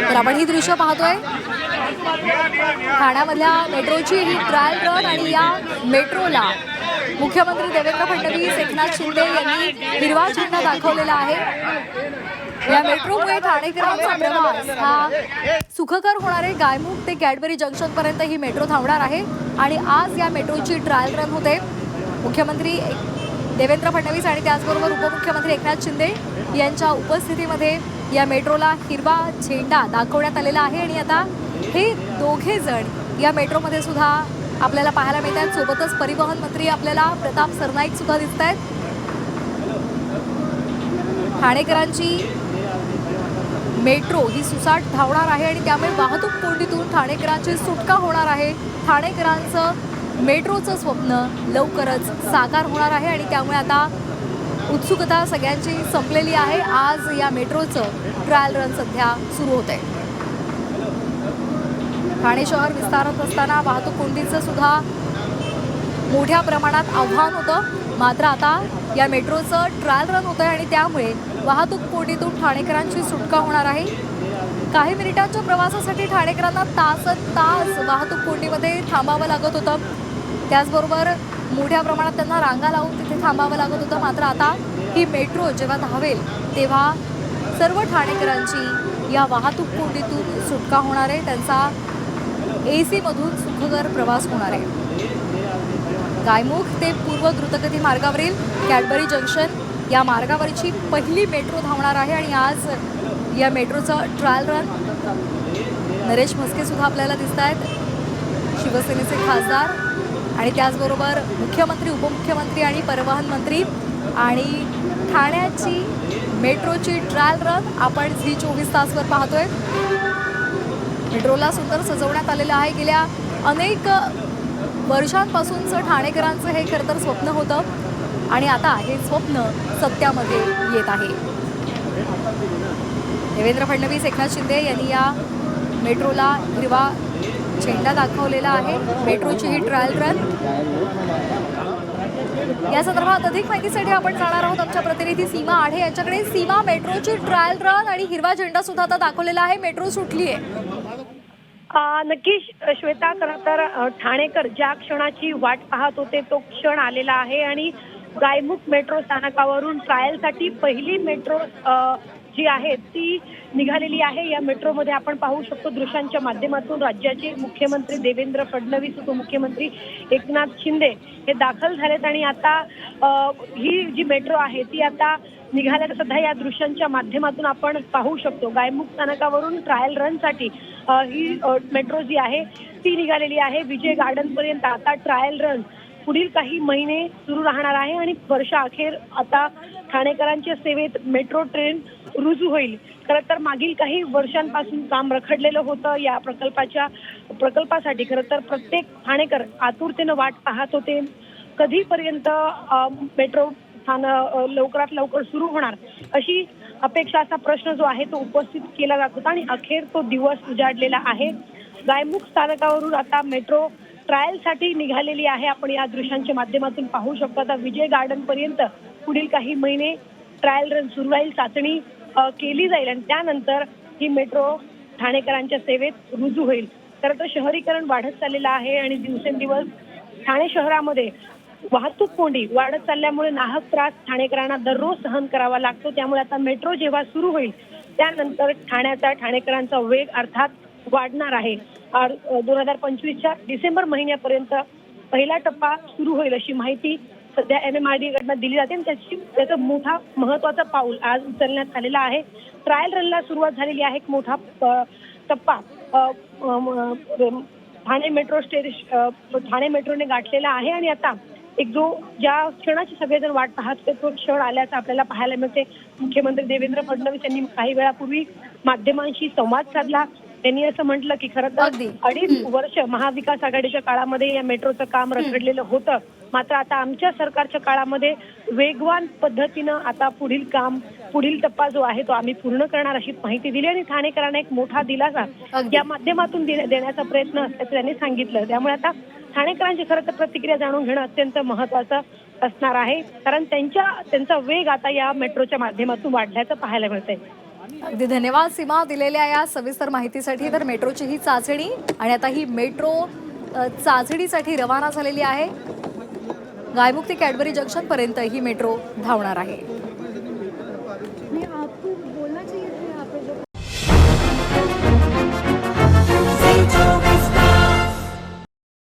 तर आपण ही दृश्य पाहतोय. ठाण्यामधल्या मेट्रोची ही ट्रायल रन आणि या मेट्रोला मुख्यमंत्री देवेंद्र फडणवीस एकनाथ शिंदे यांनी हिरवा झेंडा दाखवलेला आहे. या मेट्रोमुळे ठाणेकरांचा प्रवास हा सुखकर होणारे गायमुख ते कॅडबरी जंक्शन पर्यंत ही मेट्रो थांबणार आहे आणि आज या मेट्रोची ट्रायल रन होते. मुख्यमंत्री देवेंद्र फडणवीस आणि त्याचबरोबर उपमुख्यमंत्री एकनाथ शिंदे यांच्या उपस्थितीमध्ये या मेट्रोला हिरवा झेंडा दाखवण्यात आलेला आहे आणि आता हे दोघे जण या मेट्रोमध्ये सुद्धा आपल्याला पाहायला मिळत आहेत. सोबतच परिवहन मंत्री आपल्याला प्रताप सरनाईक सुद्धा दिसत आहेत. ठाणेकरांची मेट्रो ही सुसाट धावणार आहे आणि त्यामुळे वाहतूक कोंडीतून ठाणेकरांची सुटका होणार आहे. ठाणेकरांचं मेट्रोचं स्वप्न लवकरच साकार होणार आहे आणि त्यामुळे आता उत्सुकता सगळ्यांची संपलेली आहे. आज या मेट्रोचं ट्रायल रन सध्या सुरू होत आहे ठाणे शहर विस्तारत असताना वाहतूक कोंडीचं सुद्धा मोठ्या प्रमाणात आव्हान होतं. मात्र आता या मेट्रोचं ट्रायल रन होतं आहे आणि त्यामुळे वाहतूक कोंडीतून ठाणेकरांची सुटका होणार आहे. काही मिनिटांच्या प्रवासासाठी ठाणेकरांना तास तास वाहतूक कोंडीमध्ये थांबावं लागत होतं. त्याचबरोबर मोठ्या प्रमाणात त्यांना रांगा लावून तिथे थांबावं लागत होतं. मात्र आता ही मेट्रो जेव्हा धावेल तेव्हा सर्व ठाणेकरांची या वाहतूक कोंडीतून सुटका होणार आहे. त्यांचा ए सीमधून सुखकर प्रवास होणार आहे. गायमुख ते पूर्व द्रुतगती मार्गावरील कॅडबरी जंक्शन या मार्गावरची पहिली मेट्रो धावणार आहे आणि आज या मेट्रोचं ट्रायल रन नरेश म्हस्के सुद्धा आपल्याला दिसत आहेत शिवसेनेचे खासदार आणि त्याचबरोबर मुख्यमंत्री उपमुख्यमंत्री आणि परिवहन मंत्री आणि ठाण्याची मेट्रोची ट्रायल रन आपण झी चोवीस तासवर पाहतोय. मेट्रोला सुंदर सजवण्यात आलेलं आहे. गेल्या अनेक वर्षांपासूनचं ठाणेकरांचं हे खरं तर स्वप्न होतं आणि आता हे स्वप्न सत्यामध्ये येत आहे. देवेंद्र फडणवीस एकनाथ शिंदे यांनी या मेट्रोला हिरवा झेंडा दाखवलेला आहे. मेट्रोची ही ट्रायल रन या संदर्भात अधिक माहितीसाठी आपण जाणार आहोत आमच्या प्रतिनिधी सीमा आढे यांच्याकडे. सीमा मेट्रोची ट्रायल रन आणि हिरवा झेंडा सुद्धा आता दाखवलेला आहे. मेट्रो सुटली आहे नक्की श्वेता खरं तर ठाणेकर ज्या क्षणाची वाट पाहत होते तो क्षण आलेला आहे. आणि गायमुख मेट्रो स्थानकावरून ट्रायलसाठी पहिली मेट्रो जी आहे ती निघालेली आहे. या मेट्रोमध्ये आपण पाहू शकतो दृश्यांच्या माध्यमातून राज्याचे मुख्यमंत्री देवेंद्र फडणवीस उपमुख्यमंत्री एकनाथ शिंदे हे दाखल झालेत आणि आता ही जी मेट्रो आहे ती आता निघाल्याचं सध्या या दृश्यांच्या माध्यमातून आपण पाहू शकतो. गायमुख स्थानकावरून ट्रायल रनसाठी ही मेट्रो जी आहे ती निघालेली आहे. विजय गार्डन पर्यंत आता ट्रायल रन पुढील काही महिने सुरू राहणार आहे आणि वर्षाअखेर आता ठाणेकरांच्या सेवेत मेट्रो ट्रेन रुजू होईल. खरं तर मागील काही वर्षांपासून काम रखडलेलं होतं या प्रकल्पाच्या प्रकल्पासाठी. खरं तर प्रत्येक ठाणेकर आतुरतेनं वाट पाहत होते. कधीपर्यंत मेट्रो स्थान लवकरात लवकर सुरू होणार अशी अपेक्षा असा प्रश्न जो आहे तो उपस्थित केला जात होता आणि अखेर तो दिवस उजाडलेला आहे. गायमुख स्थानकावरून आता मेट्रो ट्रायलसाठी निघालेली आहे. आपण या दृश्यांच्या माध्यमातून पाहू शकतो. आता विजय गार्डन पर्यंत पुढील काही महिने ट्रायल रन सुरू राहील. चाचणी केली जाईल आणि त्यानंतर ही मेट्रो ठाणेकरांच्या सेवेत रुजू होईल. खरं तर शहरीकरण वाढत चाललेलं आहे आणि दिवसेंदिवस ठाणे शहरामध्ये वाहतूक कोंडी वाढत चालल्यामुळे नाहक त्रास ठाणेकरांना दररोज सहन करावा लागतो. त्यामुळे आता मेट्रो जेव्हा सुरू होईल त्यानंतर ठाण्याचा ठाणेकरांचा वेग अर्थात वाढणार आहे. दोन हजार पंचवीसच्या डिसेंबर महिन्यापर्यंत पहिला टप्पा सुरू होईल अशी माहिती सध्या एम एम आर डी कडनं दिली जाते आणि त्याची त्याचं मोठा महत्वाचं पाऊल आज उचलण्यात आलेला आहे. ट्रायल रनला सुरुवात झालेली आहे एक मोठा टप्पा. ठाणे मेट्रो स्टेशन ठाणे मेट्रोने गाठलेला आहे आणि आता एक जो ज्या क्षणाची सगळेजण वाट पाहत होते तो क्षण आल्याचं आपल्याला पाहायला मिळते मुख्यमंत्री देवेंद्र फडणवीस यांनी काही वेळापूर्वी माध्यमांशी संवाद साधला. त्यांनी असं म्हटलं की खरं. तर अडीच वर्ष महाविकास आघाडीच्या काळामध्ये या मेट्रोचं काम रखडलेलं होतं. मात्र आता आमच्या सरकारच्या काळामध्ये वेगवान पद्धतीनं आता पुढील काम पुढील टप्पा जो आहे तो आम्ही पूर्ण करणार अशी माहिती दिली आणि ठाणेकरांना एक मोठा दिलासा. या माध्यमातून देण्याचा प्रयत्न असल्याचं त्यांनी सांगितलं. त्यामुळे आता ठाणेकरांची खरं तर प्रतिक्रिया जाणून घेणं अत्यंत महत्वाचं असणार आहे. कारण त्यांच्या त्यांचा वेग आता या मेट्रोच्या माध्यमातून वाढल्याचं पाहायला मिळतंय. अगदी धन्यवाद सीमा दिलेल्या या सविस्तर माहितीसाठी. तर मेट्रोची ही चाचणी आणि आता ही मेट्रो चाचणीसाठी रवाना झालेली आहे. गायमुख ते कॅडबरी जंक्शनपर्यंत ही मेट्रो धावणार आहे.